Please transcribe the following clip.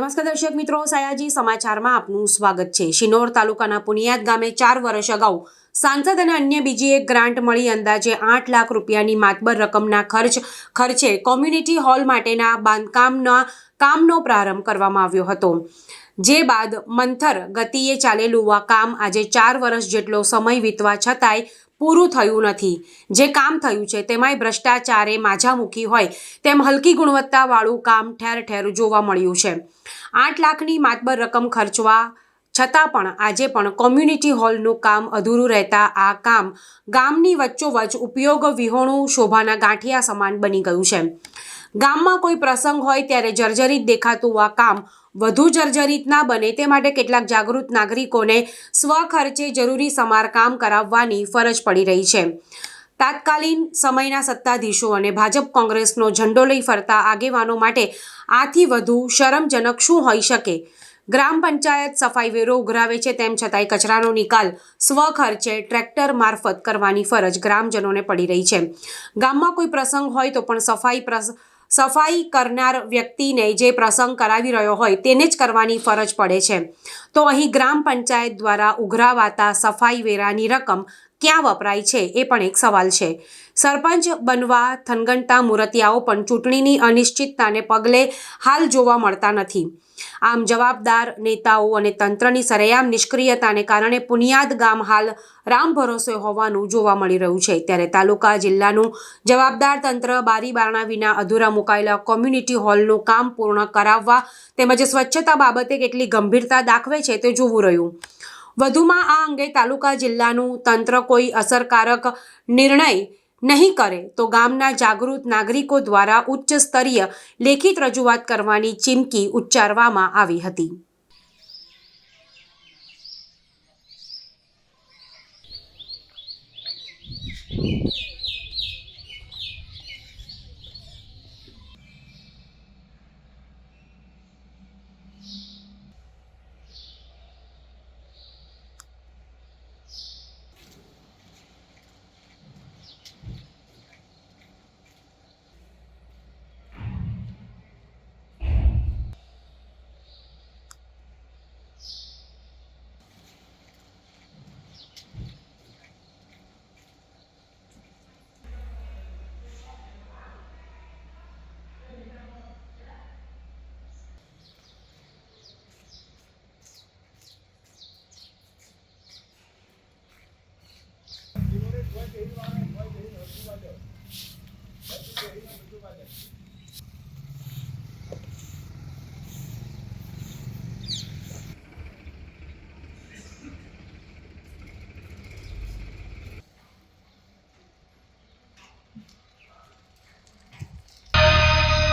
નમસ્કાર દર્શક મિત્રો, સયાજી સમાચારમાં આપનું સ્વાગત છે. શિનોર તાલુકાના પુનિયાદ ગામે ચાર વર્ષ અગાઉ સાંસદ અને અન્ય બીજી એક ગ્રાન્ટ મળી અંદાજે આઠ લાખ રૂપિયાની માતબર રકમના ખર્ચ, ખર્ચે કોમ્યુનિટી હોલ માટેના બાંધકામના કામનો પ્રારંભ કરવામાં આવ્યો હતો. જે બાદ મંથર ગતિએ ચાલેલું આ કામ આજે ચાર વર્ષ જેટલો સમય વીતવા છતાંય પૂરું થયું નથી. જે કામ થયું છે તેમાંય ભ્રષ્ટાચારે માજા મૂકી હોય તેમ હલકી ગુણવત્તાવાળું કામ ઠેર ઠેર જોવા મળ્યું છે. આઠ લાખની માતબર રકમ ખર્ચવા છતાં પણ આજે પણ કોમ્યુનિટી હોલનું કામ અધૂરું રહેતા આ કામ ગામની વચ્ચોવચ્ચ ઉપયોગ વિહોણું શોભાના ગાંઠિયા સમાન બની ગયું છે. ગામમાં કોઈ પ્રસંગ હોય ત્યારે જર્જરિત દેખાતું આ કામ વધુ જર્જરિત ના બને તે માટે કેટલાક જાગૃત નાગરિકોને સ્વખર્ચે જરૂરી સમારકામ કરાવવાની ફરજ પડી રહી છે. તાત્કાલીન સમયના સત્તાધીશો અને ભાજપ કોંગ્રેસનો ઝંડો લઈ ફરતા આગેવાનો માટે આથી વધુ શરમજનક શું હોઈ શકે? ગ્રામ પંચાયત સફાઈ વેરો ઉઘરાવે છે તેમ છતાંય કચરાનો નિકાલ સ્વખર્ચે ટ્રેક્ટર મારફત કરવાની ફરજ ગ્રામજનોને પડી રહી છે. ગામમાં કોઈ પ્રસંગ હોય તો પણ સફાઈ સફાઈ કરનાર વ્યક્તિને જે પ્રસંગ કરાવી રહ્યો હોય તેને જ કરવાની ફરજ પડે છે. તો અહીં ગ્રામ પંચાયત દ્વારા ઉઘરાવાતા સફાઈ વેરાની રકમ ક્યાં વપરાય છે એ પણ એક સવાલ છે. સરપંચ બનવા થનગણતા મૂર્તિયાઓ પણ ચૂંટણીની અનિશ્ચિતતાને પગલે હાલ જોવા મળતા નથી. આમ જવાબદાર નેતાઓ અને તંત્રની સરેઆમ નિષ્ક્રિયતાને કારણે પુનિયાદ ગામ હાલ રામ ભરોસે હોવાનું જોવા મળી રહ્યું છે. ત્યારે તાલુકા જિલ્લાનું જવાબદાર તંત્ર બારી બારણા વિના અધૂરા મુકાયેલા કોમ્યુનિટી હોલનું કામ પૂર્ણ કરાવવા તેમજ સ્વચ્છતા બાબતે કેટલી ગંભીરતા દાખવે છે તે જોવું રહ્યું. વધુમાં આ અંગે તાલુકા જિલ્લાનું તંત્ર કોઈ અસરકારક નિર્ણય નહીં કરે તો ગામના જાગૃત નાગરિકો દ્વારા ઉચ્ચ સ્તરીય લેખિત રજૂઆત કરવાની ચીમકી ઉચ્ચારવામાં આવી હતી.